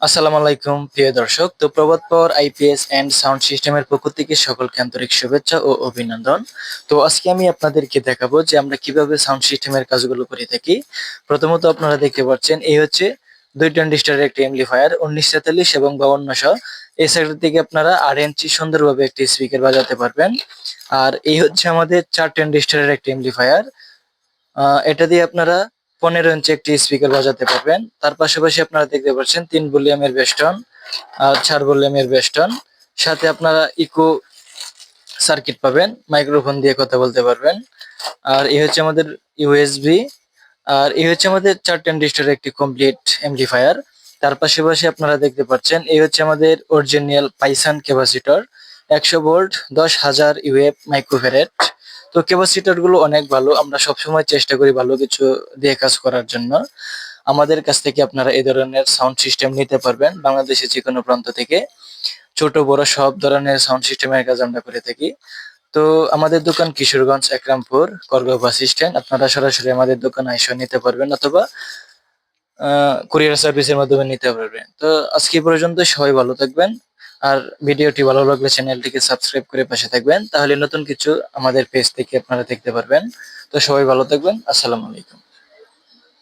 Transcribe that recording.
আসসালামু আলাইকুম, প্রিয় দর্শক। তো প্রবাদ পাওয়ার আইপিএস এন্ড সাউন্ড সিস্টেমের পক্ষ থেকে সকলকে আন্তরিক শুভেচ্ছা ও অভিনন্দন। তো আজকে আমি আপনাদেরকে দেখাবো যে আমরা কীভাবে সাউন্ড সিস্টেমের কাজগুলো করে থাকি। প্রথমত আপনারা দেখতে পাচ্ছেন, এই হচ্ছে দুই ট্রানজিস্টারের একটি এমপ্লিফায়ার উনিশ তেতাল্লিশ এবং বাউন্নশো এই সাইড থেকে আপনারা আট ইঞ্চি সুন্দরভাবে একটি স্পিকার বাজাতে পারবেন। আর এই হচ্ছে আমাদের চার ট্রানজিস্টারের একটি এমপ্লিফায়ার এটা দিয়ে আপনারা পনেরো ইঞ্চি একটি স্পিকার বাজাতে পারবেন। তার পাশাপাশি আপনারা দেখতে পাচ্ছেন তিন ভলিউমের বেস্টন আর চার ভলিউমের বেস্টন সাথে আপনারা ইকো সার্কিট পাবেন মাইক্রোফোন দিয়ে কথা বলতে পারবেন। আর এই হচ্ছে আমাদের ইউএসবি আর এই হচ্ছে আমাদের চার ট্রানজিস্টারের একটি কমপ্লিট এমপ্লিফায়ার তার পাশাপাশি আপনারা দেখতে পাচ্ছেন, এই হচ্ছে আমাদের অরিজিনাল পাইসান ক্যাপাসিটর একশো ভোল্ট দশ হাজার ইউএফ মাইক্রোফেরেট তো ক্যাপাসিটরগুলো অনেক ভালো। আমরা সবসময় চেষ্টা করি ভালো কিছু দিয়ে কাজ করার জন্য। আমাদের কাছ থেকে আপনারা এই ধরনের সাউন্ড সিস্টেম নিতে পারবেন বাংলাদেশের যে কোনো প্রান্ত থেকে। ছোট, বড় সব ধরনের সাউন্ড সিস্টেমের কাজ আমরা করে থাকি। তো আমাদের দোকান কিশোরগঞ্জ, একরামপুর করগাঁও বাস স্ট্যান্ড আপনারা সরাসরি আমাদের দোকানে এসে নিতে পারবেন অথবা কুরিয়ার সার্ভিসের মাধ্যমে নিতে পারবেন। তো আজকে পর্যন্ত সবাই ভালো থাকবেন। আর ভিডিওটি ভালো লাগলে চ্যানেলটিকে সাবস্ক্রাইব করে পাশে থাকবেন। তাহলে নতুন কিছু আমাদের পেজ থেকে আপনারা দেখতে পারবেন। তো সবাই ভালো থাকবেন। আসসালামু আলাইকুম।